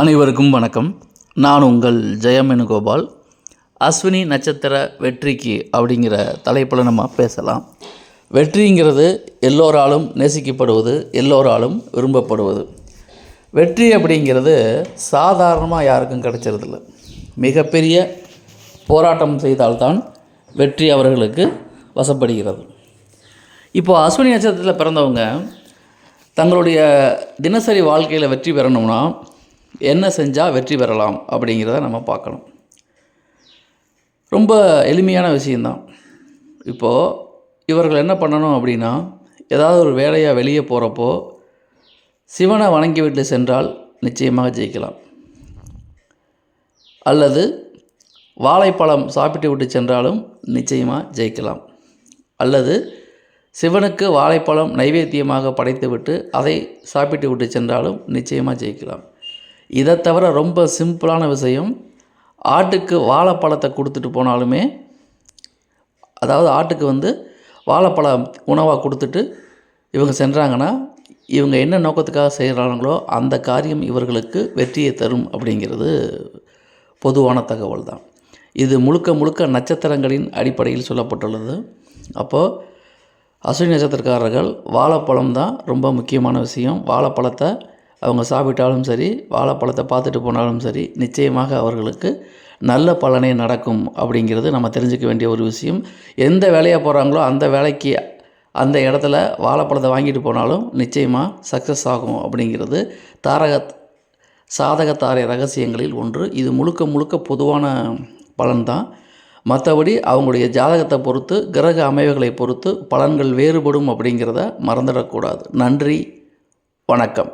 அனைவருக்கும் வணக்கம். நான் உங்கள் ஜெயமெனுகோபால். அஸ்வினி நட்சத்திர வெற்றிக்கு அப்படிங்கிற தலைப்பில் நம்ம பேசலாம். வெற்றிங்கிறது எல்லோராலும் நேசிக்கப்படுவது எல்லோராலும் விரும்பப்படுவது. வெற்றி அப்படிங்கிறது சாதாரணமாக யாருக்கும் கிடைச்சிருதில்ல மிகப்பெரிய போராட்டம் செய்தால்தான் வெற்றி அவர்களுக்கு வசப்படுகிறது. இப்போது அஸ்வினி நட்சத்திரத்தில் பிறந்தவங்க தங்களுடைய தினசரி வாழ்க்கையில் வெற்றி பெறணும்னா என்ன செஞ்சால் வெற்றி பெறலாம் அப்படிங்கிறத நம்ம பார்க்கணும். ரொம்ப எளிமையான விஷயந்தான் இப்போது இவர்கள் என்ன பண்ணணும் அப்படின்னா ஏதாவது ஒரு வேலையாக வெளியே போகிறப்போ சிவனை வணங்கிவிட்டு சென்றால் நிச்சயமாக ஜெயிக்கலாம். அல்லது வாழைப்பழம் சாப்பிட்டு விட்டு சென்றாலும் நிச்சயமாக ஜெயிக்கலாம். அல்லது சிவனுக்கு வாழைப்பழம் நைவேத்தியமாக படைத்துவிட்டு அதை சாப்பிட்டு விட்டு சென்றாலும் நிச்சயமாக ஜெயிக்கலாம். இதை தவிர ரொம்ப சிம்பிளான விஷயம் ஆட்டுக்கு வாழைப்பழத்தை கொடுத்துட்டு போனாலுமே அதாவது ஆட்டுக்கு வந்து வாழைப்பழம் உணவாக கொடுத்துட்டு இவங்க சென்றாங்கன்னா இவங்க என்ன நோக்கத்துக்காக செய்கிறாங்களோ அந்த காரியம் இவர்களுக்கு வெற்றியை தரும் அப்படிங்கிறது பொதுவான தகவல் தான் இது முழுக்க முழுக்க நட்சத்திரங்களின் அடிப்படையில் சொல்லப்பட்டுள்ளது. அப்போது அஸ்வினி நட்சத்திரக்காரர்கள் வாழைப்பழம் தான் ரொம்ப முக்கியமான விஷயம். வாழைப்பழத்தை அவங்க சாப்பிட்டாலும் சரி வாழைப்பழத்தை பார்த்துட்டு போனாலும் சரி நிச்சயமாக அவர்களுக்கு நல்ல பலனே நடக்கும் அப்படிங்கிறது நம்ம தெரிஞ்சுக்க வேண்டிய ஒரு விஷயம். எந்த வேலையாக போகிறாங்களோ அந்த வேலைக்கு அந்த இடத்துல வாழைப்பழத்தை வாங்கிட்டு போனாலும் நிச்சயமாக சக்ஸஸ் ஆகும் அப்படிங்கிறது தாரக சாதகத்தாரை ரகசியங்களில் ஒன்று. இது முழுக்க முழுக்க பொதுவான பலன்தான். மற்றபடி அவங்களுடைய ஜாதகத்தை பொறுத்து கிரக அமைவுகளை பொறுத்து பலன்கள் வேறுபடும் அப்படிங்கிறத மறந்துடக்கூடாது. நன்றி வணக்கம்.